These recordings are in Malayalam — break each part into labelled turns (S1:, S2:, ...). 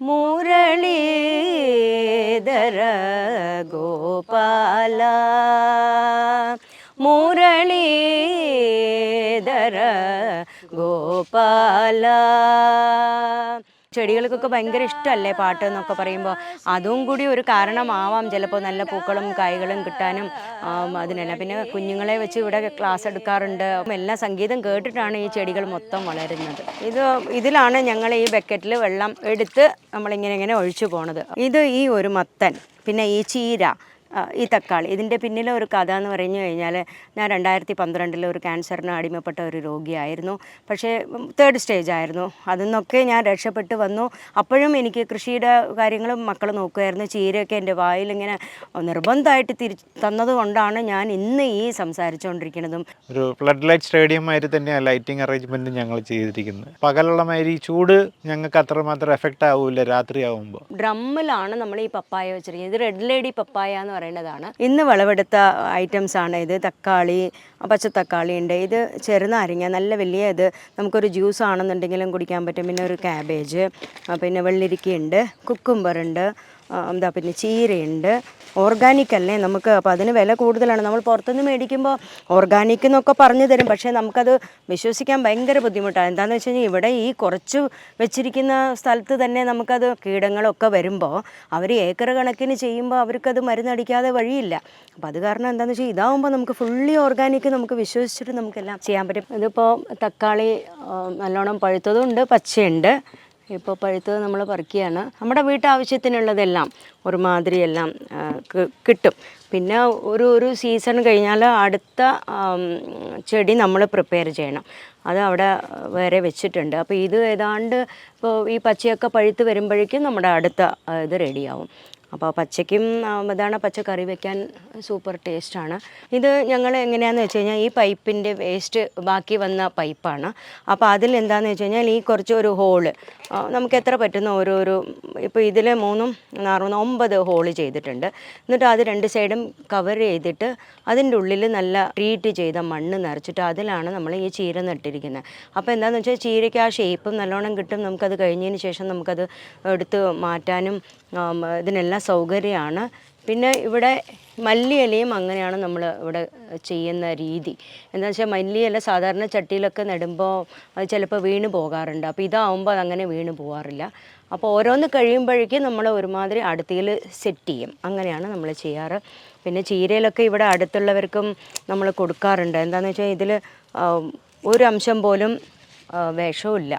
S1: മുരളീധര ഗോപാല മുരളീധര ഗോപാല ചെടികൾക്കൊക്കെ ഭയങ്കര ഇഷ്ടമല്ലേ പാട്ട് എന്നൊക്കെ പറയുമ്പോൾ അതും കൂടി ഒരു കാരണമാവാം. ചിലപ്പോൾ നല്ല പൂക്കളും കായ്കളും കിട്ടാനും അതിനെല്ലാം. പിന്നെ കുഞ്ഞുങ്ങളെ വെച്ച് ഇവിടെ ക്ലാസ് എടുക്കാറുണ്ട്. എല്ലാ സംഗീതം കേട്ടിട്ടാണ് ഈ ചെടികൾ മൊത്തം വളരുന്നത്. ഇത് ഇതിലാണ് ഞങ്ങൾ ഈ ബക്കറ്റിൽ വെള്ളം എടുത്ത് നമ്മളിങ്ങനെ ഇങ്ങനെ ഒഴിച്ചു പോണത്. ഇത് ഈ ഒരു മത്തൻ പിന്നെ ഈ ചീര ഈ തക്കാളി. ഇതിന്റെ പിന്നിലെ ഒരു കഥ എന്ന് പറഞ്ഞു കഴിഞ്ഞാൽ ഞാൻ രണ്ടായിരത്തി പന്ത്രണ്ടിൽ ഒരു ക്യാൻസറിന് അടിമപ്പെട്ട ഒരു രോഗിയായിരുന്നു. പക്ഷേ തേർഡ് സ്റ്റേജ് ആയിരുന്നു. അതിൽ നിന്നൊക്കെ ഞാൻ രക്ഷപ്പെട്ട് വന്നു. അപ്പോഴും എനിക്ക് കൃഷിയുടെ കാര്യങ്ങളും മക്കൾ നോക്കുമായിരുന്നു ചീരയൊക്കെ എന്റെ വായിൽ ഇങ്ങനെ നിർബന്ധമായിട്ട് തിരി തന്നത് കൊണ്ടാണ് ഞാൻ ഇന്ന് ഈ സംസാരിച്ചുകൊണ്ടിരിക്കുന്നതും
S2: ഒരു ഫ്ലഡ് ലൈറ്റ് സ്റ്റേഡിയം മാതിരി തന്നെയാണ് ലൈറ്റിംഗ് അറേഞ്ച്മെന്റ് ഞങ്ങൾ ചെയ്തിരിക്കുന്നത് പകലുള്ള മാതിരി ചൂട് ഞങ്ങൾക്ക് അത്രമാത്രം എഫക്റ്റ് ആവില്ല രാത്രി ആവുമ്പോൾ
S1: ഡ്രമ്മിലാണ് നമ്മൾ ഈ പപ്പായ വെച്ചിരിക്കുന്നത്. ഇത് റെഡ് ലേഡി പപ്പായ എന്ന് പറയുന്നതാണ് ഇന്ന് വിളവെടുത്ത ഐറ്റംസ് ആണ് ഇത്. തക്കാളി പച്ചത്തക്കാളി ഉണ്ട്. ഇത് ചെറുനാരങ്ങ നല്ല വലിയ ഇത്. നമുക്കൊരു ജ്യൂസ് ആണെന്നുണ്ടെങ്കിലും കുടിക്കാൻ പറ്റും. പിന്നെ ഒരു ക്യാബേജ് പിന്നെ വെള്ളിരിക്കയുണ്ട് കുക്കുംബർ ഉണ്ട് എന്താ പിന്നെ ചീരയുണ്ട്. ഓർഗാനിക് അല്ലേ? നമുക്ക് അപ്പോൾ അതിന് വില കൂടുതലാണ്. നമ്മൾ പുറത്തുനിന്ന് മേടിക്കുമ്പോൾ ഓർഗാനിക് എന്നൊക്കെ പറഞ്ഞു തരും. പക്ഷേ നമുക്കത് വിശ്വസിക്കാൻ ഭയങ്കര ബുദ്ധിമുട്ടാണ്. എന്താണെന്ന് വെച്ച് കഴിഞ്ഞാൽ ഇവിടെ ഈ കുറച്ച് വെച്ചിരിക്കുന്ന സ്ഥലത്ത് തന്നെ നമുക്കത് കീടങ്ങളൊക്കെ വരുമ്പോൾ അവർ ഏക്കർ കണക്കിന് ചെയ്യുമ്പോൾ അവർക്കത് മരുന്നടിക്കാതെ വഴിയില്ല. അപ്പോൾ അത് കാരണം എന്താണെന്ന് വെച്ചാൽ ഇതാവുമ്പോൾ നമുക്ക് ഫുള്ളി ഓർഗാനിക് നമുക്ക് വിശ്വസിച്ചിട്ട് നമുക്കെല്ലാം ചെയ്യാൻ പറ്റും. ഇതിപ്പോൾ തക്കാളി നല്ലോണം പഴുത്തതും ഉണ്ട് പച്ചയുണ്ട്. ഇപ്പോൾ പഴുത്തത് നമ്മൾ പറിക്കുകയാണ്. നമ്മുടെ വീട്ടാവശ്യത്തിനുള്ളതെല്ലാം ഒരുമാതിരി എല്ലാം കിട്ടും. പിന്നെ ഒരു ഒരു സീസൺ കഴിഞ്ഞാൽ അടുത്ത ചെടി നമ്മൾ പ്രിപ്പയർ ചെയ്യണം. അത് അവിടെ വേറെ വെച്ചിട്ടുണ്ട്. അപ്പോൾ ഇത് ഏതാണ്ട് ഇപ്പോൾ ഈ പച്ചയൊക്കെ പഴുത്ത് വരുമ്പോഴേക്കും നമ്മുടെ അടുത്ത ഇത് റെഡിയാവും അപ്പോൾ പച്ചയ്ക്കും ഇതാണ് പച്ച കറി വെക്കാൻ സൂപ്പർ ടേസ്റ്റാണ് ഇത് ഞങ്ങൾ എങ്ങനെയാണെന്ന് വെച്ച് കഴിഞ്ഞാൽ ഈ പൈപ്പിന്റെ വേസ്റ്റ് ബാക്കി വന്ന പൈപ്പാണ്. അപ്പോൾ അതിൽ എന്താണെന്ന് വെച്ച് കഴിഞ്ഞാൽ ഈ കുറച്ച് ഒരു ഹോൾ നമുക്ക് എത്ര പറ്റുന്ന ഓരോരോ ഇപ്പോൾ ഇതിൽ മൂന്നും നാറുന്ന ഒമ്പത് ഹോൾ ചെയ്തിട്ടുണ്ട്. എന്നിട്ട് അത് രണ്ട് സൈഡും കവർ ചെയ്തിട്ട് അതിന്റെ ഉള്ളിൽ നല്ല ട്രീറ്റ് ചെയ്ത മണ്ണ് നിറച്ചിട്ട് അതിലാണ് നമ്മൾ ഈ ചീര നട്ടിരിക്കുന്നത്. അപ്പോൾ എന്താണെന്ന് വെച്ചാൽ ചീരയ്ക്ക് ആ ഷേപ്പും നല്ലോണം കിട്ടും. നമുക്കത് കഴിഞ്ഞതിന് ശേഷം നമുക്കത് എടുത്ത് മാറ്റാനും ഇതിനെല്ലാം സൗകര്യമാണ്. പിന്നെ ഇവിടെ മല്ലിയിലയും അങ്ങനെയാണ് നമ്മൾ ഇവിടെ ചെയ്യുന്ന രീതി. എന്താ വെച്ചാൽ മല്ലിയില സാധാരണ ചട്ടിയിലൊക്കെ നടുമ്പോൾ അത് ചിലപ്പോൾ വീണ് പോകാറുണ്ട്. അപ്പോൾ ഇതാവുമ്പോൾ അതങ്ങനെ വീണ് പോകാറില്ല അപ്പോൾ ഓരോന്ന് കഴിയുമ്പോഴേക്കും നമ്മൾ ഒരുമാതിരി അടുത്തിയിൽ സെറ്റ് ചെയ്യും. അങ്ങനെയാണ് നമ്മൾ ചെയ്യാറ്. പിന്നെ ചീരയിലൊക്കെ ഇവിടെ അടുത്തുള്ളവർക്കും നമ്മൾ കൊടുക്കാറുണ്ട്. എന്താണെന്ന് വെച്ചാൽ ഇതിൽ ഒരു അംശം പോലും വിഷമില്ല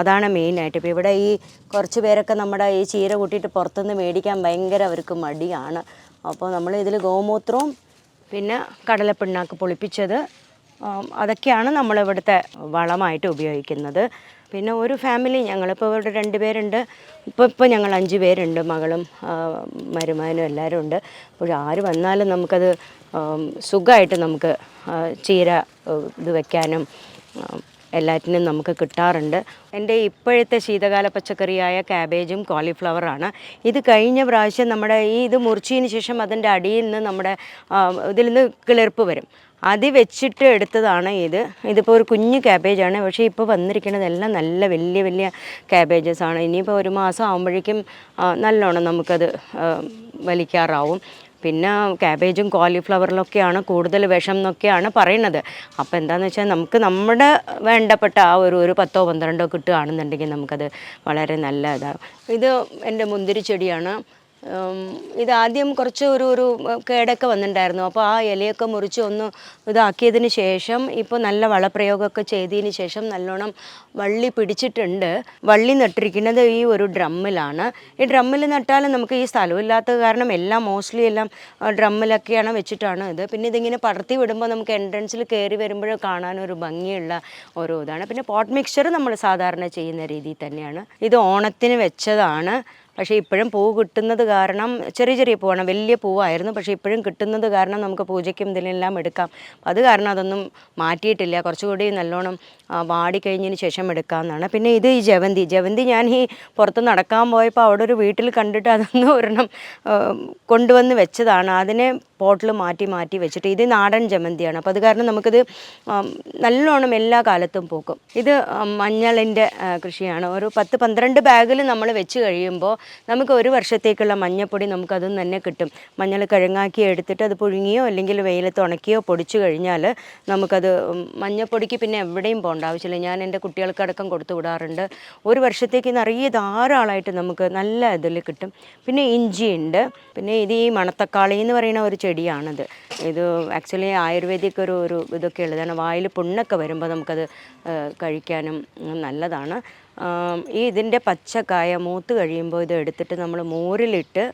S1: അതാണ് മെയിനായിട്ട് ഇപ്പോൾ ഇവിടെ ഈ കുറച്ച് പേരൊക്കെ നമ്മുടെ ഈ ചീര കൂട്ടിയിട്ട് പുറത്തുനിന്ന് മേടിക്കാൻ ഭയങ്കര അവർക്ക് മടിയാണ്. അപ്പോൾ നമ്മൾ ഇതിൽ ഗോമൂത്രവും പിന്നെ കടലപ്പിണ്ണാക്ക് പൊളിപ്പിച്ചത് അതൊക്കെയാണ് നമ്മൾ ഇവിടുത്തെ വളമായിട്ട് ഉപയോഗിക്കുന്നത്. പിന്നെ ഒരു ഫാമിലി ഞങ്ങളിപ്പോൾ ഇവിടെ രണ്ട് പേരുണ്ട്. ഇപ്പോൾ ഇപ്പോൾ ഞങ്ങൾ അഞ്ച് പേരുണ്ട് മകളും മരുമാനും എല്ലാവരും ഉണ്ട്. അപ്പോൾ ആര് വന്നാലും നമുക്കത് സുഖമായിട്ട് നമുക്ക് ചീര ഇത് വെക്കാനും ആ, എല്ലാറ്റിനും നമുക്ക് കിട്ടാറുണ്ട്. എന്റെ ഇപ്പോഴത്തെ ശീതകാല പച്ചക്കറിയായ ക്യാബേജും കോളിഫ്ലവറാണ് ഇത് കഴിഞ്ഞ പ്രാവശ്യം നമ്മുടെ ഈ ഇത് മുറിച്ചതിന് ശേഷം അതിന്റെ അടിയിൽ നിന്ന് നമ്മുടെ ഇതിൽ നിന്ന് കിളിർപ്പ് വരും. അത് വെച്ചിട്ട് എടുത്തതാണ് ഇത്. ഇതിപ്പോൾ ഒരു കുഞ്ഞു ക്യാബേജാണ്. പക്ഷേ ഇപ്പോൾ വന്നിരിക്കുന്നതെല്ലാം നല്ല വലിയ വലിയ ക്യാബേജസ് ആണ്. ഇനിയിപ്പോൾ ഒരു മാസം ആകുമ്പോഴേക്കും നല്ലോണം നമുക്കത് വലിക്കാറാവും. പിന്നെ ക്യാബേജും കോളിഫ്ലവറിലൊക്കെയാണ് കൂടുതൽ വിഷം എന്നൊക്കെയാണ് പറയുന്നത്. അപ്പോൾ എന്താണെന്ന് വെച്ചാൽ നമുക്ക് നമ്മുടെ വേണ്ടപ്പെട്ട ആ ഒരു ഒരു പത്തോ പന്ത്രണ്ടോ കിട്ടുകയാണെന്നുണ്ടെങ്കിൽ നമുക്കത് വളരെ നല്ല ഇതാണ് ഇത് എന്റെ മുന്തിരി ചെടിയാണ് ഇതാദ്യം കുറച്ച് ഒരു ഒരു കേടൊക്കെ വന്നിട്ടുണ്ടായിരുന്നു. അപ്പോൾ ആ ഇലയൊക്കെ മുറിച്ച് ഒന്ന് ഇതാക്കിയതിന് ശേഷം ഇപ്പോൾ നല്ല വളപ്രയോഗമൊക്കെ ചെയ്തതിന് ശേഷം നല്ലോണം വള്ളി പിടിച്ചിട്ടുണ്ട്. വള്ളി നട്ടിരിക്കുന്നത് ഈ ഒരു ഡ്രമ്മിലാണ്. ഈ ഡ്രമ്മിൽ നട്ടാലും നമുക്ക് ഈ സ്ഥലമില്ലാത്ത കാരണം എല്ലാം മോസ്റ്റ്ലി എല്ലാം ഡ്രമ്മിലൊക്കെയാണ് വെച്ചിട്ടാണ് ഇത്. പിന്നെ ഇതിങ്ങനെ പടർത്തി വിടുമ്പോൾ നമുക്ക് എൻട്രൻസിൽ കയറി കാണാൻ ഒരു ഭംഗിയുള്ള ഓരോ ഇതാണ്. പിന്നെ പോട്ട് മിക്സ്ചർ നമ്മൾ സാധാരണ ചെയ്യുന്ന രീതിയിൽ തന്നെയാണ്. ഇത് ഓണത്തിന് വെച്ചതാണ്. പക്ഷേ ഇപ്പോഴും പൂ കിട്ടുന്നത് കാരണം ചെറിയ ചെറിയ പൂവാണ് വലിയ പൂവായിരുന്നു. പക്ഷേ ഇപ്പോഴും കിട്ടുന്നത് കാരണം നമുക്ക് പൂജയ്ക്കും ഇതിലെല്ലാം എടുക്കാം. അത് കാരണം അതൊന്നും മാറ്റിയിട്ടില്ല. കുറച്ചുകൂടി നല്ലോണം വാടിക്കഴിഞ്ഞതിന് ശേഷം എടുക്കാമെന്നാണ്. പിന്നെ ഇത് ഈ ജവന്തി. ജവന്തി ഞാൻ ഈ പുറത്ത് നടക്കാൻ പോയപ്പോൾ അവിടെ ഒരു വീട്ടിൽ കണ്ടിട്ട് അതൊന്ന് ഒരെണ്ണം കൊണ്ടുവന്ന് വെച്ചതാണ്. അതിനെ പോട്ടിൽ മാറ്റി മാറ്റി വെച്ചിട്ട് ഇത് നാടൻ ജമന്തിയാണ് അപ്പോൾ അത് കാരണം നമുക്കിത് നല്ലോണം എല്ലാ കാലത്തും പൂക്കും. ഇത് മഞ്ഞളിന്റെ കൃഷിയാണ്. ഒരു പത്ത് പന്ത്രണ്ട് ബാഗിൽ നമ്മൾ വെച്ച് കഴിയുമ്പോൾ നമുക്ക് ഒരു വർഷത്തേക്കുള്ള മഞ്ഞപ്പൊടി നമുക്കതും തന്നെ കിട്ടും. മഞ്ഞൾ കിഴങ്ങാക്കി എടുത്തിട്ട് അത് പുഴുങ്ങിയോ അല്ലെങ്കിൽ വെയിലത്ത് ഉണക്കിയോ പൊടിച്ചു കഴിഞ്ഞാൽ നമുക്കത് മഞ്ഞപ്പൊടിക്ക് പിന്നെ എവിടെയും പോകേണ്ട ആവശ്യമില്ല. ഞാൻ എന്റെ കുട്ടികൾക്കടക്കം കൊടുത്തു വിടാറുണ്ട്. ഒരു വർഷത്തേക്ക് നിറയെ ധാരാളമായിട്ട് നമുക്ക് നല്ല ഇതിൽ കിട്ടും. പിന്നെ ഇഞ്ചിയുണ്ട് പിന്നെ ഇത് ഈ മണത്തക്കാളി എന്ന് പറയുന്ന ഒരു ചെടിയാണിത്. ഇത് ആക്ച്വലി ആയുർവേദിക് ഒരു ഒരു ഇതൊക്കെ ഉള്ളതാണ്. വായിൽ പുണ്ണൊക്കെ വരുമ്പോൾ നമുക്കത് കഴിക്കാനും നല്ലതാണ്. ഈ ഇതിന്റെ പച്ചക്കായ മൂത്ത് കഴിയുമ്പോൾ ഇത് എടുത്തിട്ട് നമ്മൾ മോരിലിട്ട്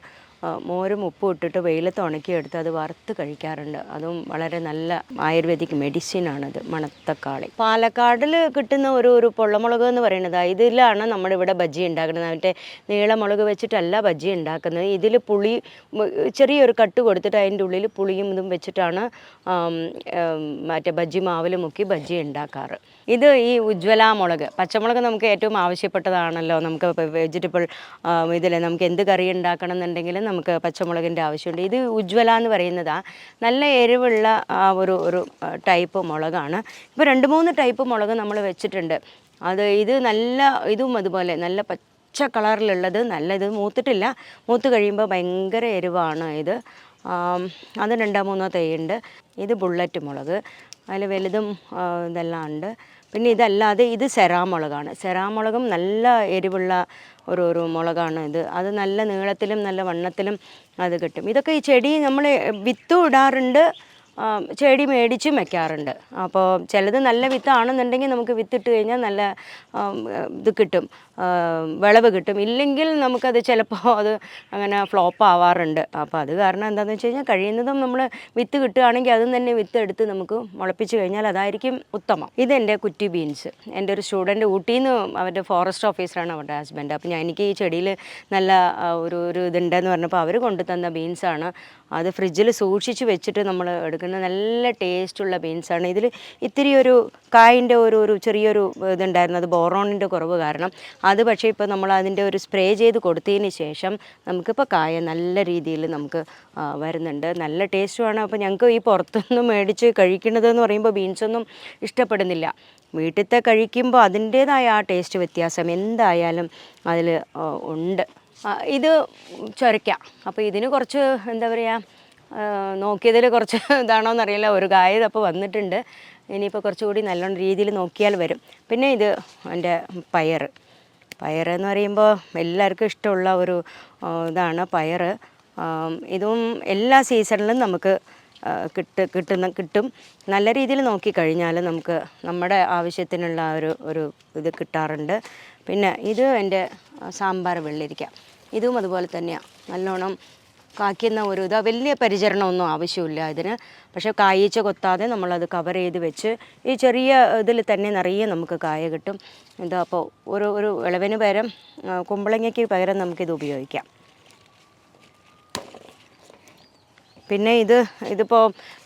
S1: മോരും ഉപ്പും ഇട്ടിട്ട് വെയിലത്ത് ഉണക്കിയെടുത്ത് അത് വറുത്ത് കഴിക്കാറുണ്ട്. അതും വളരെ നല്ല ആയുർവേദിക് മെഡിസിനാണത് മണത്തക്കാളി. പാലക്കാടിൽ കിട്ടുന്ന ഒരു ഒരു പൊള്ളമുളക് എന്ന് പറയുന്നത് ഇതിലാണ് നമ്മുടെ ഇവിടെ ബജ്ജി ഉണ്ടാക്കുന്നത്. മറ്റേ നീളമുളക് വെച്ചിട്ടല്ല ബജ്ജി ഉണ്ടാക്കുന്നത്. ഇതിൽ പുളി ചെറിയൊരു കട്ട് കൊടുത്തിട്ട് അതിന്റെ ഉള്ളിൽ പുളിയും ഇതും വെച്ചിട്ടാണ് മറ്റേ ബജ്ജി മാവിൽ മുക്കി ബജ്ജി ഉണ്ടാക്കാറ്. ഇത് ഈ ഉജ്വല മുളക്. പച്ചമുളക് നമുക്ക് ഏറ്റവും ആവശ്യപ്പെട്ടതാണല്ലോ. നമുക്ക് വെജിറ്റബിൾ ഇതിൽ നമുക്ക് എന്ത് കറി ഉണ്ടാക്കണം എന്നുണ്ടെങ്കിലും നമുക്ക് പച്ചമുളകിന്റെ ആവശ്യമുണ്ട്. ഇത് ഉജ്വല എന്ന് പറയുന്നതാ നല്ല എരിവുള്ള ഒരു ഒരു ടൈപ്പ് മുളകാണ്. ഇപ്പോൾ രണ്ട് മൂന്ന് ടൈപ്പ് മുളക് നമ്മൾ വെച്ചിട്ടുണ്ട്. അത് ഇത് നല്ല ഇതും അതുപോലെ നല്ല പച്ച കളറിലുള്ളത് നല്ല ഇത് മൂത്തിട്ടില്ല. മൂത്ത് കഴിയുമ്പോൾ ഭയങ്കര എരിവാണ് ഇത്. അത് രണ്ടോ മൂന്നോ തൈയുണ്ട് ഇത് ബുള്ളറ്റ് മുളക്. അതിൽ വലുതും ഇതെല്ലാം ഉണ്ട്. പിന്നെ ഇതല്ലാതെ ഇത് സെറാമുളകാണ്. സെറാമുളകും നല്ല എരിവുള്ള ഒരു ഒരു മുളകാണ് ഇത്. അത് നല്ല നീളത്തിലും നല്ല വണ്ണത്തിലും അത് കിട്ടും. ഇതൊക്കെ ഈ ചെടി നമ്മൾ വിത്തും ഇടാറുണ്ട് ചെടി മേടിച്ചും വെക്കാറുണ്ട്. അപ്പോൾ ചിലത് നല്ല വിത്താണെന്നുണ്ടെങ്കിൽ നമുക്ക് വിത്തിട്ട് കഴിഞ്ഞാൽ നല്ല ഇത് കിട്ടും. വിളവ് കിട്ടും. ഇല്ലെങ്കിൽ നമുക്കത് ചിലപ്പോൾ അത് അങ്ങനെ ഫ്ലോപ്പ് ആവാറുണ്ട്. അപ്പോൾ അത് കാരണം എന്താണെന്ന് വെച്ച് കഴിഞ്ഞാൽ കഴിയുന്നതും നമ്മൾ വിത്ത് കിട്ടുകയാണെങ്കിൽ അതും തന്നെ വിത്ത് എടുത്ത് നമുക്ക് മുളപ്പിച്ച് കഴിഞ്ഞാൽ അതായിരിക്കും ഉത്തമം. ഇതെന്റെ കുറ്റി ബീൻസ്. എന്റെ ഒരു സ്റ്റുഡന്റ് ഊട്ടിയിൽ നിന്ന് അവരുടെ ഫോറസ്റ്റ് ഓഫീസറാണ് അവരുടെ ഹസ്ബൻഡ് അപ്പോൾ ഞാൻ എനിക്ക് ഈ ചെടിയിൽ നല്ല ഒരു ഒരു ഇതുണ്ടെന്ന് പറഞ്ഞപ്പോൾ അവർ കൊണ്ടു തന്ന ബീൻസാണ് അത് ഫ്രിഡ്ജിൽ സൂക്ഷിച്ച് വെച്ചിട്ട് നമ്മൾ എടുക്കുന്ന നല്ല ടേസ്റ്റുള്ള ബീൻസാണ് ഇതിൽ ഇത്തിരി ഒരു കായിന്റെ ഒരു ഒരു ചെറിയൊരു ഇതുണ്ടായിരുന്നു. അത് ബോറോണിന്റെ കുറവ് കാരണം. അത് പക്ഷേ ഇപ്പോൾ നമ്മൾ അതിന്റെ ഒരു സ്പ്രേ ചെയ്ത് കൊടുത്തതിന് ശേഷം നമുക്കിപ്പോൾ കായ നല്ല രീതിയിൽ നമുക്ക് വരുന്നുണ്ട്. നല്ല ടേസ്റ്റുമാണ് അപ്പോൾ ഞങ്ങൾക്ക് ഈ പുറത്തുനിന്ന് മേടിച്ച് കഴിക്കുന്നതെന്ന് പറയുമ്പോൾ ബീൻസൊന്നും ഇഷ്ടപ്പെടുന്നില്ല. വീട്ടിലത്തെ കഴിക്കുമ്പോൾ അതിന്റേതായ ആ ടേസ്റ്റ് വ്യത്യാസം എന്തായാലും അതിൽ ഉണ്ട്. ഇത് ചൊരയ്ക്കാം. അപ്പോൾ ഇതിന് കുറച്ച് എന്താ പറയുക നോക്കിയതിൽ കുറച്ച് ഇതാണോന്ന് അറിയില്ല ഒരു കായ അപ്പോൾ വന്നിട്ടുണ്ട്. ഇനിയിപ്പോൾ കുറച്ചുകൂടി നല്ലോണം രീതിയിൽ നോക്കിയാൽ വരും. പിന്നെ ഇത് എന്റെ പയർ പയർ എന്ന് പറയുമ്പോൾ എല്ലാവർക്കും ഇഷ്ടമുള്ള ഒരു ഇതാണ് പയർ ഇതും എല്ലാ സീസണിലും നമുക്ക് കിട്ട് കിട്ടുന്ന കിട്ടും. നല്ല രീതിയിൽ നോക്കിക്കഴിഞ്ഞാൽ നമുക്ക് നമ്മുടെ ആവശ്യത്തിനുള്ള ഒരു ഒരു ഇത് കിട്ടാറുണ്ട്. പിന്നെ ഇത് എന്റെ സാമ്പാർ വെള്ളരിക്ക. ഇതും അതുപോലെ തന്നെയാണ് നല്ലോണം കായ്ക്കുന്ന ഒരു ഇത് വലിയ പരിചരണമൊന്നും ആവശ്യമില്ല ഇതിന്. പക്ഷേ കായ്ച്ച കൊത്താതെ നമ്മളത് കവർ ചെയ്ത് വെച്ച് ഈ ചെറിയ ഇതിൽ തന്നെ നിറയെ നമുക്ക് കായ കിട്ടും. എന്താ അപ്പോൾ ഒരു ഒരു ഇളവിന് പകരം കുമ്പളങ്ങയ്ക്ക് പകരം നമുക്കിത് ഉപയോഗിക്കാം. പിന്നെ ഇത് ഇതിപ്പോൾ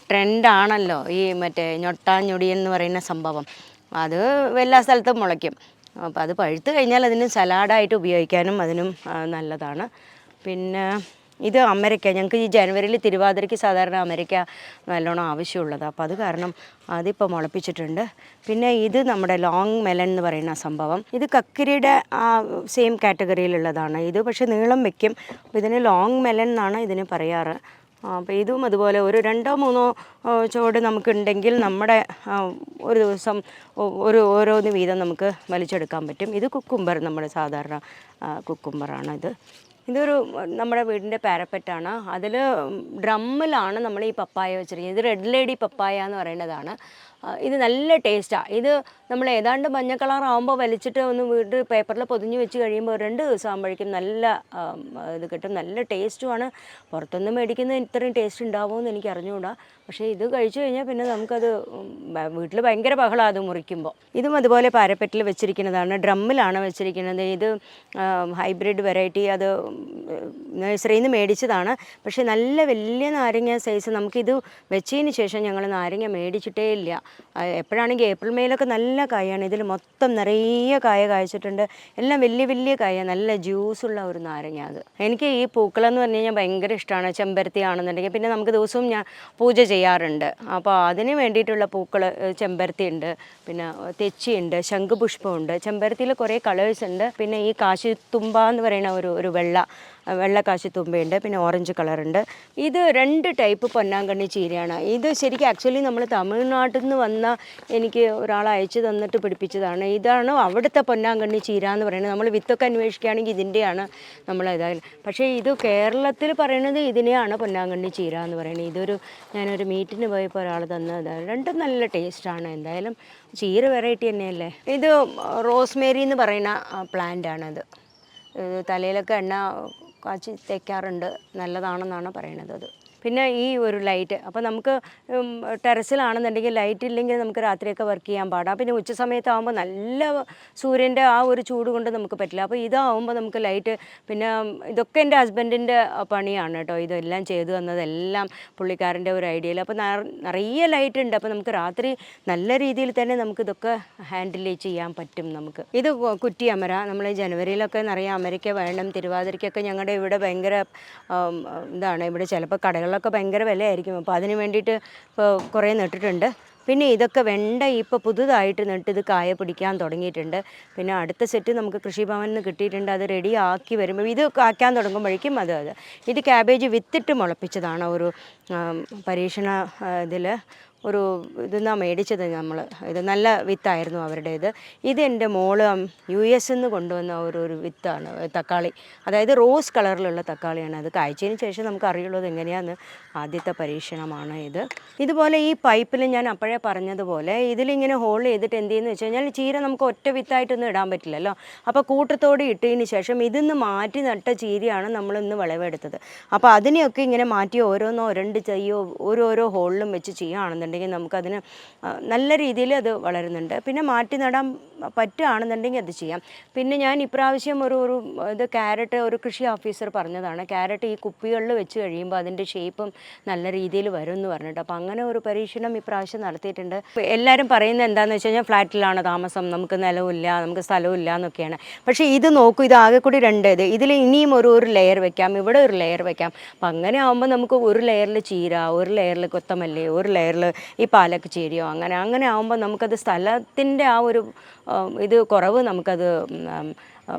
S1: ട്രെൻഡാണല്ലോ ഈ മറ്റേ ഞൊട്ടാഞ്ഞൊടി എന്ന് പറയുന്ന സംഭവം. അത് എല്ലാ സ്ഥലത്തും മുളയ്ക്കും. അപ്പോൾ അത് പഴുത്ത് കഴിഞ്ഞാൽ അതിന് സലാഡായിട്ട് ഉപയോഗിക്കാനും അതിനും നല്ലതാണ്. പിന്നെ ഇത് അമരയ്ക്ക ഞങ്ങൾക്ക് ഈ ജനുവരിയിൽ തിരുവാതിരയ്ക്ക് സാധാരണ അമേരിക്ക നല്ലോണം ആവശ്യമുള്ളത്. അപ്പോൾ അത് കാരണം അതിപ്പോൾ മുളപ്പിച്ചിട്ടുണ്ട്. പിന്നെ ഇത് നമ്മുടെ ലോങ് മെലൻ എന്ന് പറയുന്ന സംഭവം. ഇത് കക്കിരിയുടെ സെയിം കാറ്റഗറിയിലുള്ളതാണ് ഇത് പക്ഷേ നീളം വെക്കും. ഇതിന് ലോങ് മെലൻ എന്നാണ് ഇതിന് പറയാറ്. അപ്പോൾ ഇതും അതുപോലെ ഒരു രണ്ടോ മൂന്നോ ചുവട് നമുക്കുണ്ടെങ്കിൽ നമ്മുടെ ഒരു ദിവസം ഒരു ഓരോന്ന് വീതം നമുക്ക് വലിച്ചെടുക്കാൻ പറ്റും. ഇത് കുക്കുംബർ നമ്മുടെ സാധാരണ കുക്കുംബറാണ് ഇത്. ഇതൊരു നമ്മുടെ വീടിന്റെ പാരപ്പറ്റാണ്. അതിൽ ഡ്രമ്മിലാണ് നമ്മൾ ഈ പപ്പായ വെച്ചിരിക്കുന്നത്. ഇത് റെഡ് ലേഡി പപ്പായ എന്ന് പറയുന്നതാണ്. ഇത് നല്ല ടേസ്റ്റാണ് ഇത് നമ്മൾ ഏതാണ്ട് മഞ്ഞ കളറാകുമ്പോൾ വലിച്ചിട്ട് ഒന്ന് വീട്ടിൽ പേപ്പറിൽ പൊതിഞ്ഞ് വെച്ച് കഴിയുമ്പോൾ രണ്ട് ദിവസം ആകുമ്പോഴേക്കും നല്ല ഇത് കിട്ടും. നല്ല ടേസ്റ്റുമാണ് പുറത്തുനിന്ന് മേടിക്കുന്ന ഇത്രയും ടേസ്റ്റ് ഉണ്ടാവുമെന്ന് എനിക്ക് അറിഞ്ഞുകൂടാ പക്ഷേ ഇത് കഴിച്ചു കഴിഞ്ഞാൽ പിന്നെ നമുക്കത് വീട്ടിൽ ഭയങ്കര ബഹളമാണ് അത് മുറിക്കുമ്പോൾ ഇതും അതുപോലെ പാരപ്പറ്റിൽ വെച്ചിരിക്കുന്നതാണ്. ഡ്രമ്മിലാണ് വെച്ചിരിക്കുന്നത്. ഇത് ഹൈബ്രിഡ് വെറൈറ്റി അത് നഴ്സറിയിൽ നിന്ന് മേടിച്ചതാണ്. പക്ഷേ നല്ല വലിയ നാരങ്ങ സൈസ് നമുക്കിത് വെച്ചതിന് ശേഷം ഞങ്ങൾ നാരങ്ങ മേടിച്ചിട്ടേ ഇല്ല. എപ്പോഴാണെങ്കിൽ ഏപ്രിൽ മെയിലൊക്കെ നല്ല കായാണ്. ഇതിൽ മൊത്തം നിറയെ കായ കായ്ച്ചിട്ടുണ്ട്. എല്ലാം വലിയ വലിയ കായ നല്ല ജ്യൂസുള്ള ഒരു നാരങ്ങ അത്. എനിക്ക് ഈ പൂക്കളെന്ന് പറഞ്ഞു കഴിഞ്ഞാൽ ഭയങ്കര ഇഷ്ടമാണ് ചെമ്പരത്തി ആണെന്നുണ്ടെങ്കിൽ പിന്നെ നമുക്ക് ദിവസവും ഞാൻ പൂജ ചെയ്യാറുണ്ട്. അപ്പോൾ അതിന് വേണ്ടിയിട്ടുള്ള പൂക്കൾ ചെമ്പരത്തി ഉണ്ട്. പിന്നെ തെച്ചിയുണ്ട് ശംഖുപുഷ്പമുണ്ട് ചെമ്പരത്തിയിൽ കുറേ കളേഴ്സ് ഉണ്ട്. പിന്നെ ഈ കാശിത്തുമ്പ എന്ന് പറയുന്ന ഒരു ഒരു വെള്ള വെള്ള കാശി തുമ്പയുണ്ട് പിന്നെ ഓറഞ്ച് കളറുണ്ട്. ഇത് രണ്ട് ടൈപ്പ് പൊന്നാങ്കണ്ണി ചീരയാണ്. ഇത് ശരിക്കും ആക്ച്വലി നമ്മൾ തമിഴ്നാട്ടിൽ നിന്ന് വന്ന എനിക്ക് ഒരാൾ അയച്ചു തന്നിട്ട് പിടിപ്പിച്ചതാണ്. ഇതാണ് അവിടുത്തെ പൊന്നാങ്കണ്ണി ചീര എന്ന് പറയുന്നത്. നമ്മൾ വിത്തൊക്കെ അന്വേഷിക്കുകയാണെങ്കിൽ ഇതിന്റെയാണ് നമ്മൾ ഇതായി പക്ഷേ ഇത് കേരളത്തിൽ പറയുന്നത് ഇതിനെയാണ് പൊന്നാങ്കണ്ണി ചീര എന്ന് പറയുന്നത്. ഇതൊരു ഞാനൊരു മീറ്റിന് പോയപ്പോൾ ഒരാൾ തന്നതാണ് രണ്ടും നല്ല ടേസ്റ്റാണ്. എന്തായാലും ചീര വെറൈറ്റി തന്നെയല്ലേ? ഇത് റോസ്മേരി എന്ന് പറയുന്ന പ്ലാന്റ് ആണത് തലയിലൊക്കെ എണ്ണ കാച്ചി തേക്കാറുണ്ട്. നല്ലതാണെന്നാണ് പറയണത് അത്. പിന്നെ ഈ ഒരു ലൈറ്റ് അപ്പോൾ നമുക്ക് ടെറസിലാണെന്നുണ്ടെങ്കിൽ ലൈറ്റ് ഇല്ലെങ്കിൽ നമുക്ക് രാത്രിയൊക്കെ വർക്ക് ചെയ്യാൻ പാടാം. പിന്നെ ഉച്ച സമയത്താകുമ്പോൾ നല്ല സൂര്യന്റെ ആ ഒരു ചൂട് കൊണ്ട് നമുക്ക് പറ്റില്ല. അപ്പോൾ ഇതാവുമ്പോൾ നമുക്ക് ലൈറ്റ് പിന്നെ ഇതൊക്കെ എന്റെ ഹസ്ബൻഡിന്റെ പണിയാണ് കേട്ടോ. ഇതെല്ലാം ചെയ്തു തന്നതെല്ലാം പുള്ളിക്കാരന്റെ ഒരു ഐഡിയയിൽ അപ്പോൾ നിറ- നിറയെ ലൈറ്റ് ഉണ്ട്. അപ്പോൾ നമുക്ക് രാത്രി നല്ല രീതിയിൽ തന്നെ നമുക്ക് ഇതൊക്കെ ഹാൻഡിൽ ചെയ്യാൻ പറ്റും നമുക്ക്. ഇത് കുറ്റി അമര. നമ്മൾ ജനുവരിയിലൊക്കെ നിറയെ അമരയ്ക്ക് വേണം. തിരുവാതിരയ്ക്കൊക്കെ ഞങ്ങളുടെ ഇവിടെ ഭയങ്കര ഇതാണ്. ഇവിടെ ചിലപ്പോൾ കടകളിലൊക്കെ ഭയങ്കര വിലയായിരിക്കും. അപ്പോൾ അതിന് വേണ്ടിയിട്ട് ഇപ്പോൾ കുറേ നട്ടിട്ടുണ്ട്. പിന്നെ ഇതൊക്കെ വെണ്ട ഇപ്പോൾ പുതുതായിട്ട് നട്ട് ഇത് കായ പിടിക്കാൻ തുടങ്ങിയിട്ടുണ്ട്. പിന്നെ അടുത്ത സെറ്റ് നമുക്ക് കൃഷിഭവനിൽ നിന്ന് കിട്ടിയിട്ടുണ്ട്. അത് റെഡി ആക്കി വരുമ്പോൾ ഇത് കായ്ക്കാൻ തുടങ്ങുമ്പോഴേക്കും അത് അത്. ഇത് ക്യാബേജ് വിത്തിട്ട് മുളപ്പിച്ചതാണ് ഒരു പരീക്ഷണ ഇതിൽ ഒരു ഇതെന്നാണ് മേടിച്ചത് നമ്മൾ ഇത് നല്ല വിത്തായിരുന്നു അവരുടേത്. ഇത് എന്റെ മോൾ യു എസ് നിന്ന് കൊണ്ടുവന്ന ഒരു ഒരു വിത്താണ് തക്കാളി. അതായത് റോസ് കളറിലുള്ള തക്കാളിയാണ് അത്. കായ്ച്ചതിന് ശേഷം നമുക്ക് അറിയുള്ളത് എങ്ങനെയാന്ന് ആദ്യത്തെ പരീക്ഷണമാണ് ഇത്. ഇതുപോലെ ഈ പൈപ്പിൽ ഞാൻ അപ്പോഴേ പറഞ്ഞതുപോലെ ഇതിലിങ്ങനെ ഹോൾഡ് ചെയ്തിട്ട് എന്ത് ചെയ്യുന്നു വെച്ച് കഴിഞ്ഞാൽ ചീര നമുക്ക് ഒറ്റ വിത്തായിട്ടൊന്നും ഇടാൻ പറ്റില്ലല്ലോ. അപ്പോൾ കൂട്ടത്തോടെ ഇട്ടതിന് ശേഷം ഇതിന്ന് മാറ്റി നട്ട ചീരയാണ് നമ്മളിന്ന് വിളവെടുത്തത്. അപ്പോൾ അതിനെയൊക്കെ ഇങ്ങനെ മാറ്റി ഓരോന്നോ രണ്ട് ചെയ്യോ ഓരോരോ ഹോളിലും വെച്ച് ചെയ്യുകയാണെന്നുണ്ടെങ്കിൽ നമുക്കതിന് നല്ല രീതിയിൽ അത് വളരുന്നുണ്ട്. പിന്നെ മാറ്റി നടാൻ പറ്റുകയാണെന്നുണ്ടെങ്കിൽ അത് ചെയ്യാം. പിന്നെ ഞാൻ ഇപ്രാവശ്യം ഒരു ഒരു ഇത് ക്യാരറ്റ് ഒരു കൃഷി ഓഫീസർ പറഞ്ഞതാണ് ക്യാരറ്റ് ഈ കുപ്പികളിൽ വെച്ച് കഴിയുമ്പോൾ അതിന്റെ ഷേപ്പും നല്ല രീതിയിൽ വരും എന്ന് പറഞ്ഞിട്ട്. അപ്പോൾ അങ്ങനെ ഒരു പരീക്ഷണം ഇപ്രാവശ്യം നടത്തിയിട്ടുണ്ട്. എല്ലാവരും പറയുന്നത് എന്താണെന്ന് വെച്ച് കഴിഞ്ഞാൽ ഫ്ലാറ്റിലാണ് താമസം നമുക്ക് നിലവില്ല നമുക്ക് സ്ഥലമില്ല എന്നൊക്കെയാണ്. പക്ഷേ ഇത് നോക്കൂ ഇത് ആകെ കൂടി രണ്ട് ഇത്. ഇതിൽ ഇനിയും ഒരു ഒരു ലെയർ വെക്കാം ഇവിടെ ഒരു ലെയർ വെക്കാം. അപ്പം അങ്ങനെ ആകുമ്പോൾ നമുക്ക് ഒരു ലെയറിൽ ചീര ഒരു ലെയറിൽ കൊത്തമല്ലി ഒരു ലെയറിൽ ഈ പാലക്ക് ചീരയോ അങ്ങനെ അങ്ങനെ ആകുമ്പോൾ നമുക്കത് സ്ഥലത്തിന്റെ ആ ഒരു ഇത് കുറവ് നമുക്കത്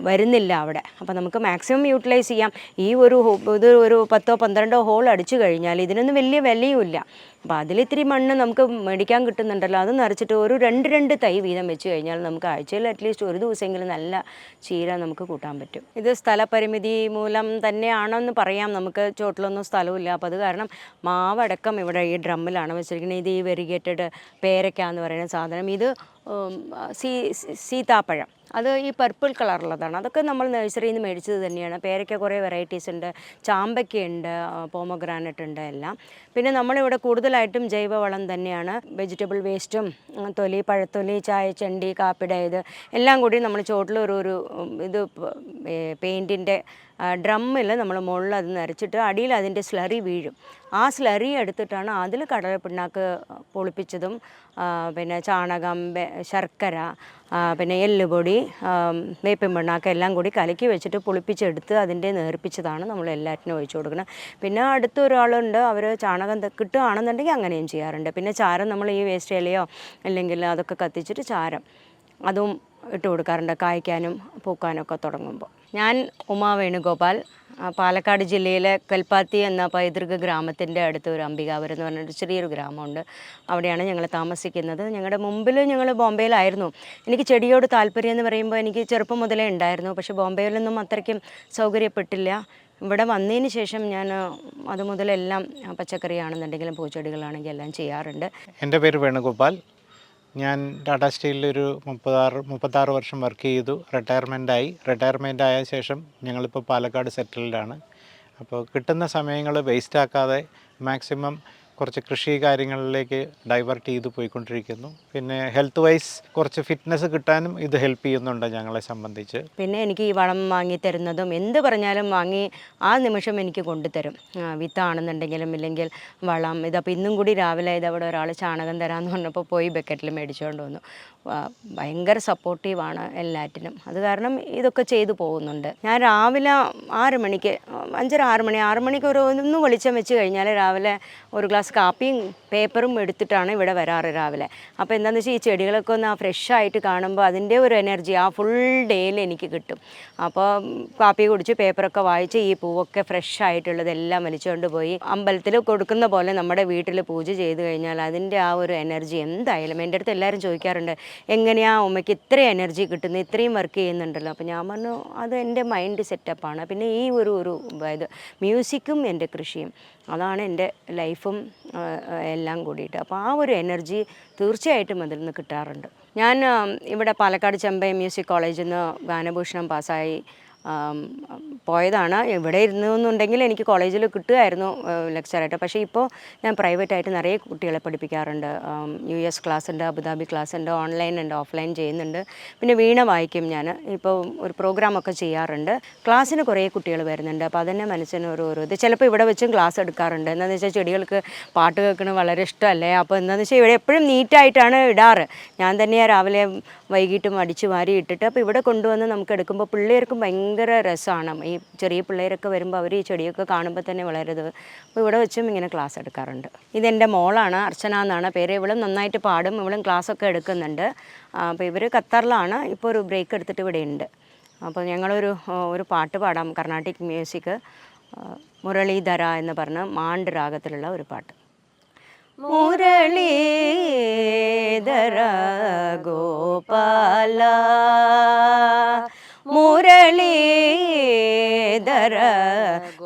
S1: വരുന്നില്ല അവിടെ. അപ്പോൾ നമുക്ക് മാക്സിമം യൂട്ടിലൈസ് ചെയ്യാം. ഈ ഒരു ഇത് ഒരു പത്തോ പന്ത്രണ്ടോ ഹോൾ അടിച്ചു കഴിഞ്ഞാൽ ഇതിനൊന്നും വലിയ വിലയുമില്ല അപ്പോൾ അതിലിത്തിരി മണ്ണ് നമുക്ക് മേടിക്കാൻ കിട്ടുന്നുണ്ടല്ലോ. അത് നിറച്ചിട്ട് ഒരു രണ്ട് രണ്ട് തൈ വീതം വെച്ച് കഴിഞ്ഞാൽ നമുക്ക് ആഴ്ചയിൽ അറ്റ്ലീസ്റ്റ് ഒരു ദിവസമെങ്കിലും നല്ല ചീര നമുക്ക് കൂട്ടാൻ പറ്റും. ഇത് സ്ഥലപരിമിതി മൂലം തന്നെയാണെന്ന് പറയാം. നമുക്ക് ചോട്ടിലൊന്നും സ്ഥലമില്ല അപ്പോൾ അത് കാരണം മാവടക്കം ഇവിടെ ഈ ഡ്രമ്മിലാണ് വെച്ചിരിക്കുന്നത്. ഇത് ഈ വെരിഗേറ്റഡ് പേരയ്ക്ക എന്ന് പറയുന്ന സാധനം. ഇത് സീ സീതാപ്പഴം. അത് ഈ പർപ്പിൾ കളറുള്ളതാണ് അതൊക്കെ നമ്മൾ നഴ്സറിയിൽ നിന്ന് മേടിച്ചത് തന്നെയാണ്. പേരയ്ക്ക കുറേ വെറൈറ്റീസ് ഉണ്ട്. ചാമ്പയ്ക്കയുണ്ട് പോമഗ്രാനറ്റ് ഉണ്ട് എല്ലാം. പിന്നെ നമ്മളിവിടെ കൂടുതലായിട്ടും ജൈവവളം തന്നെയാണ്. വെജിറ്റബിൾ വേസ്റ്റും തൊലി പഴത്തൊലി ചണ്ടി കാപ്പിയുടെ ഇത് എല്ലാം കൂടി നമ്മൾ ചോട്ടിൽ ഒരു ഒരു ഇത് പെയിന്റിന്റെ ഡ്രമ്മിൽ നമ്മൾ മുകളിൽ അത് നിറച്ചിട്ട് അടിയിൽ അതിന്റെ സ്ലറി വീഴും. ആ സ്ലറി എടുത്തിട്ടാണ് അതിൽ കടല പിണ്ണാക്ക് പൊളിപ്പിച്ചതും പിന്നെ ചാണകം ശർക്കര പിന്നെ എല്ലുപൊടി വേപ്പിൻ പിണ്ണാക്ക് എല്ലാം കൂടി കലക്കി വെച്ചിട്ട് പുളിപ്പിച്ചെടുത്ത് അതിന്റെ നേർപ്പിച്ചതാണ് നമ്മൾ എല്ലാറ്റിനും ഒഴിച്ചു കൊടുക്കുന്നത്. പിന്നെ അടുത്ത ഒരാളുണ്ട് അവർ ചാണകം കിട്ടുകയാണെന്നുണ്ടെങ്കിൽ അങ്ങനെയും ചെയ്യാറുണ്ട്. പിന്നെ ചാരം നമ്മൾ ഈ വേസ്റ്റ് ഇലയോ അല്ലെങ്കിൽ അതൊക്കെ കത്തിച്ചിട്ട് ചാരം അതും ഇട്ട് കൊടുക്കാറുണ്ട്. കായ്ക്കാനും പൂക്കാനൊക്കെ തുടങ്ങുമ്പോൾ. ഞാൻ ഉമാ വേണുഗോപാൽ പാലക്കാട് ജില്ലയിലെ കൽപ്പാത്തി എന്ന പൈതൃക ഗ്രാമത്തിന്റെ അടുത്ത് ഒരു അംബികാപുരം എന്ന് പറഞ്ഞൊരു ചെറിയൊരു ഗ്രാമമുണ്ട്. അവിടെയാണ് ഞങ്ങൾ താമസിക്കുന്നത്. ഞങ്ങളുടെ മുമ്പിൽ ഞങ്ങൾ ബോംബെയിലായിരുന്നു. എനിക്ക് ചെടിയോട് താല്പര്യം എന്ന് പറയുമ്പോൾ എനിക്ക് ചെറുപ്പം മുതലേ ഉണ്ടായിരുന്നു. പക്ഷേ ബോംബെയിലൊന്നും അത്രയ്ക്കും സൗകര്യപ്പെട്ടില്ല. ഇവിടെ വന്നതിന് ശേഷം ഞാൻ അത് മുതലെല്ലാം പച്ചക്കറിയാണെന്നുണ്ടെങ്കിലും പൂച്ചെടികളാണെങ്കിലും എല്ലാം ചെയ്യാറുണ്ട്.
S2: എന്റെ പേര് വേണുഗോപാൽ. ഞാൻ ടാറ്റാ സ്റ്റീലിൽ ഒരു മുപ്പത്താറ് മുപ്പത്താറ് വർഷം വർക്ക് ചെയ്തു. റിട്ടയർമെന്റായി റിട്ടയർമെന്റ് ആയ ശേഷം ഞങ്ങളിപ്പോൾ പാലക്കാട് സെറ്റിൽഡാണ് അപ്പോൾ കിട്ടുന്ന സമയങ്ങൾ വേസ്റ്റ് ആക്കാതെ മാക്സിമം കുറച്ച് കൃഷി കാര്യങ്ങളിലേക്ക് ഡൈവേർട്ട് ചെയ്ത് പോയിക്കൊണ്ടിരിക്കുന്നു. പിന്നെ ഹെൽത്ത് വൈസ് കുറച്ച് ഫിറ്റ്നസ് കിട്ടാനും ഇത് ഹെൽപ്പ് ചെയ്യുന്നുണ്ട് ഞങ്ങളെ സംബന്ധിച്ച്.
S1: പിന്നെ എനിക്ക് ഈ വളം വാങ്ങി തരുന്നതും എന്ത് പറഞ്ഞാലും വാങ്ങി ആ നിമിഷം എനിക്ക് കൊണ്ടുതരും. വിത്താണെന്നുണ്ടെങ്കിലും ഇല്ലെങ്കിൽ വളം. ഇതപ്പോൾ ഇന്നും കൂടി രാവിലെ ഇത് അവിടെ ഒരാൾ ചാണകം തരാമെന്ന് പറഞ്ഞപ്പോൾ പോയി ബക്കറ്റിൽ മേടിച്ചുകൊണ്ട് വന്നു. ഭയങ്കര സപ്പോർട്ടീവാണ് എല്ലാറ്റിനും. അത് കാരണം ഇതൊക്കെ ചെയ്തു പോകുന്നുണ്ട്. ഞാൻ രാവിലെ ആറ് മണിക്ക് അഞ്ചര ആറ് മണി ആറ് മണിക്ക് ഒരു ഒന്ന് വെളിച്ചം വെച്ച് കഴിഞ്ഞാൽ രാവിലെ ഒരു ഗ്ലാസ് കാപ്പിയും പേപ്പറും എടുത്തിട്ടാണ് ഇവിടെ വരാറ് രാവിലെ. അപ്പോൾ എന്താണെന്ന് വെച്ചാൽ ഈ ചെടികളൊക്കെ ഒന്ന് ആ ഫ്രഷായിട്ട് കാണുമ്പോൾ അതിന്റെ ഒരു എനർജി ആ ഫുൾ ഡേയിൽ എനിക്ക് കിട്ടും. അപ്പോൾ കാപ്പി കുടിച്ച് പേപ്പറൊക്കെ വായിച്ച് ഈ പൂവൊക്കെ ഫ്രഷ് ആയിട്ടുള്ളതെല്ലാം വലിച്ചുകൊണ്ട് പോയി അമ്പലത്തിൽ കൊടുക്കുന്ന പോലെ നമ്മുടെ വീട്ടിൽ പൂജ ചെയ്ത് കഴിഞ്ഞാൽ അതിന്റെ ആ ഒരു എനർജി എന്തായാലും എന്റെ അടുത്ത് എല്ലാവരും ചോദിക്കാറുണ്ട് എങ്ങനെയാ ഉമ്മയ്ക്ക് ഇത്രയും എനർജി കിട്ടുന്നത് ഇത്രയും വർക്ക് ചെയ്യുന്നുണ്ടല്ലോ? അപ്പോൾ ഞാൻ പറഞ്ഞു അത് എന്റെ മൈൻഡ് സെറ്റപ്പാണ് പിന്നെ ഈ ഒരു ഒരു ഇത് മ്യൂസിക്കും എന്റെ കൃഷിയും. അതാണ് എന്റെ ലൈഫും എല്ലാം കൂടിയിട്ട്. അപ്പോൾ ആ ഒരു എനർജി തീർച്ചയായിട്ടും അതിൽ നിന്ന് കിട്ടാറുണ്ട്. ഞാൻ ഇവിടെ പാലക്കാട് ചെമ്പൈ മ്യൂസിക് കോളേജിൽ നിന്ന് ഗാനഭൂഷണം പാസ്സായി. പോയതാണ്. ഇവിടെ ഇരുന്നു എന്നുണ്ടെങ്കിൽ എനിക്ക് കോളേജിൽ കിട്ടുമായിരുന്നു ലെക്ചറായിട്ട് പക്ഷേ ഇപ്പോൾ ഞാൻ പ്രൈവറ്റായിട്ട് നിറയെ കുട്ടികളെ പഠിപ്പിക്കാറുണ്ട്. യു എസ് ക്ലാസ് ഉണ്ട് അബുദാബി ക്ലാസ് ഉണ്ട് ഓൺലൈൻ ഉണ്ട് ഓഫ്ലൈൻ ചെയ്യുന്നുണ്ട്. പിന്നെ വീണ വായിക്കും ഞാൻ. ഇപ്പോൾ ഒരു പ്രോഗ്രാമൊക്കെ ചെയ്യാറുണ്ട്. ക്ലാസ്സിന് കുറേ കുട്ടികൾ വരുന്നുണ്ട്. അപ്പോൾ അതന്നെ മനസ്സിന് ഒരു ഒരു ഇത്. ചിലപ്പോൾ ഇവിടെ വെച്ചും ക്ലാസ് എടുക്കാറുണ്ട്. എന്താണെന്ന് വെച്ചാൽ ചെടികൾക്ക് പാട്ട് കേൾക്കുന്നത് വളരെ ഇഷ്ടമല്ലേ? അപ്പോൾ എന്താണെന്ന് വെച്ചാൽ ഇവിടെ എപ്പോഴും നീറ്റായിട്ടാണ് ഇടാറ്. ഞാൻ തന്നെയാണ് രാവിലെ വൈകിട്ടും അടിച്ചു വാരി ഇട്ടിട്ട്. അപ്പോൾ ഇവിടെ കൊണ്ടുവന്ന് നമുക്ക് എടുക്കുമ്പോൾ പിള്ളേർക്കും ഭയങ്കര രസമാണ് ഈ ചെറിയ പിള്ളേരൊക്കെ വരുമ്പോൾ അവർ ഈ ചെടിയൊക്കെ കാണുമ്പോൾ തന്നെ വളരെ അപ്പോൾ ഇവിടെ വെച്ചും ഇങ്ങനെ ക്ലാസ് എടുക്കാറുണ്ട്. ഇതെന്റെ മോളാണ് അർച്ചന എന്നാണ് പേര്. ഇവളും നന്നായിട്ട് പാടും. ഇവളും ക്ലാസ്സൊക്കെ എടുക്കുന്നുണ്ട്. അപ്പോൾ ഇവർ ഖത്തറിലാണ്. ഇപ്പോൾ ഒരു ബ്രേക്ക് എടുത്തിട്ട് ഇവിടെ ഉണ്ട് അപ്പോൾ ഞങ്ങളൊരു ഒരു പാട്ട് പാടാം. കർണാട്ടിക് മ്യൂസിക് മുരളീധര എന്ന് പറഞ്ഞ മാണ്ട് രാഗത്തിലുള്ള ഒരു പാട്ട്. മുരളീധര ഗോപാല മുരളീധര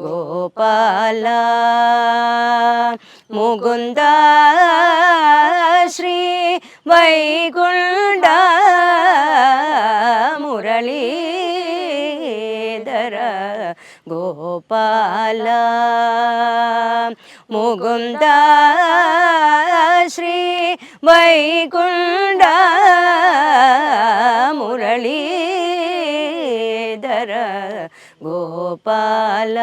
S1: ഗോപാല. മുകുന്ദ ശ്രീ വൈകുണ്ട മുരളീധര ഗോപാല. മുകുന്ദ ശ്രീ വൈകുണ്ഠ ವೇದರ ಗೋಪಾಲ